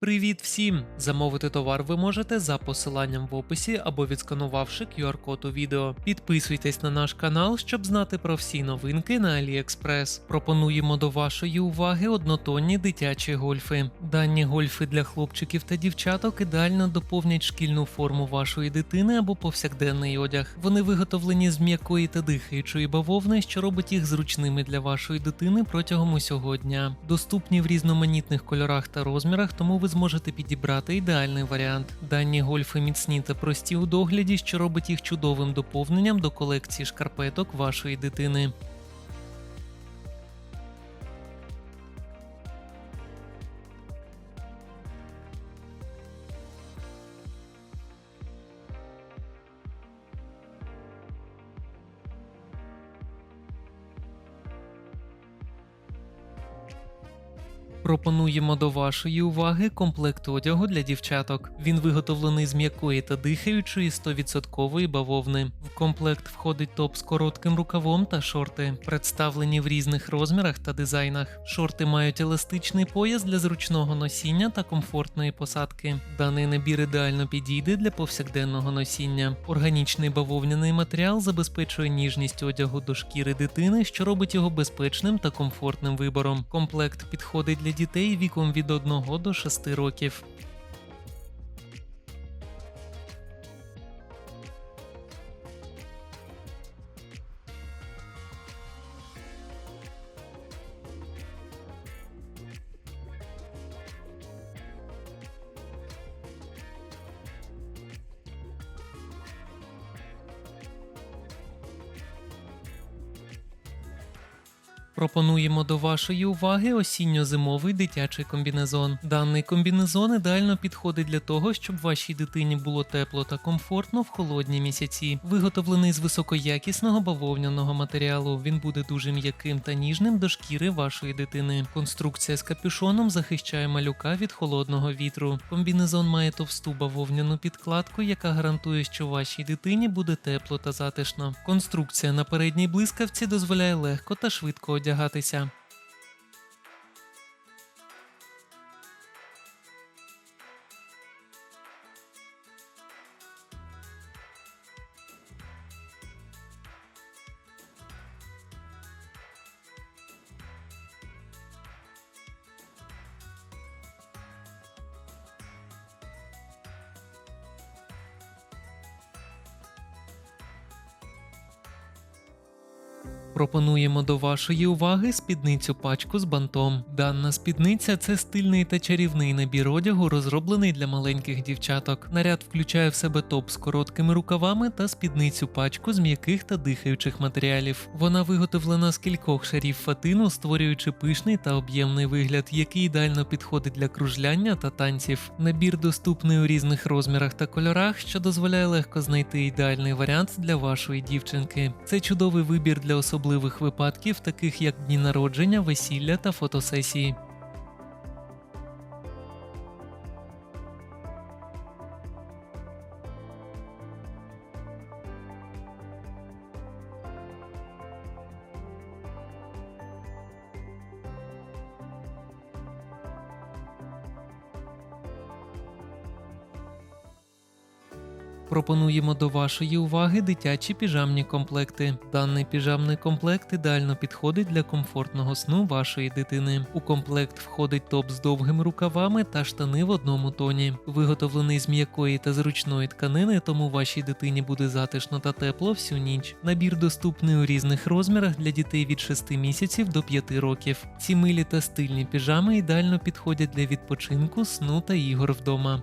Привіт всім! Замовити товар ви можете за посиланням в описі або відсканувавши QR-код у відео. Підписуйтесь на наш канал, щоб знати про всі новинки на AliExpress. Пропонуємо до вашої уваги однотонні дитячі гольфи. Дані гольфи для хлопчиків та дівчаток ідеально доповнять шкільну форму вашої дитини або повсякденний одяг. Вони виготовлені з м'якої та дихаючої бавовни, що робить їх зручними для вашої дитини протягом усього дня. Доступні в різноманітних кольорах та розмірах, тому ви зможете підібрати ідеальний варіант. Дані гольфи міцні та прості у догляді, що робить їх чудовим доповненням до колекції шкарпеток вашої дитини. Пропонуємо до вашої уваги комплект одягу для дівчаток. Він виготовлений з м'якої та дихаючої 100% бавовни. В комплект входить топ з коротким рукавом та шорти, представлені в різних розмірах та дизайнах. Шорти мають еластичний пояс для зручного носіння та комфортної посадки. Даний набір ідеально підійде для повсякденного носіння. Органічний бавовняний матеріал забезпечує ніжність одягу до шкіри дитини, що робить його безпечним та комфортним вибором. Комплект підходить для дітей віком від 1 до 6 років. Пропонуємо до вашої уваги осінньо-зимовий дитячий комбінезон. Даний комбінезон ідеально підходить для того, щоб вашій дитині було тепло та комфортно в холодні місяці. Виготовлений з високоякісного бавовняного матеріалу. Він буде дуже м'яким та ніжним до шкіри вашої дитини. Конструкція з капюшоном захищає малюка від холодного вітру. Комбінезон має товсту бавовняну підкладку, яка гарантує, що вашій дитині буде тепло та затишно. Конструкція на передній блискавці дозволяє легко та швидко одягатися. Пропонуємо до вашої уваги спідницю пачку з бантом. Дана спідниця це стильний та чарівний набір одягу, розроблений для маленьких дівчаток. Наряд включає в себе топ з короткими рукавами та спідницю пачку з м'яких та дихаючих матеріалів. Вона виготовлена з кількох шарів фатину, створюючи пишний та об'ємний вигляд, який ідеально підходить для кружляння та танців. Набір доступний у різних розмірах та кольорах, що дозволяє легко знайти ідеальний варіант для вашої дівчинки. Це чудовий вибір для особливих випадків, таких як дні народження, весілля та фотосесії. Пропонуємо до вашої уваги дитячі піжамні комплекти. Даний піжамний комплект ідеально підходить для комфортного сну вашої дитини. У комплект входить топ з довгими рукавами та штани в одному тоні. Виготовлений з м'якої та зручної тканини, тому вашій дитині буде затишно та тепло всю ніч. Набір доступний у різних розмірах для дітей від 6 місяців до 5 років. Ці милі та стильні піжами ідеально підходять для відпочинку, сну та ігор вдома.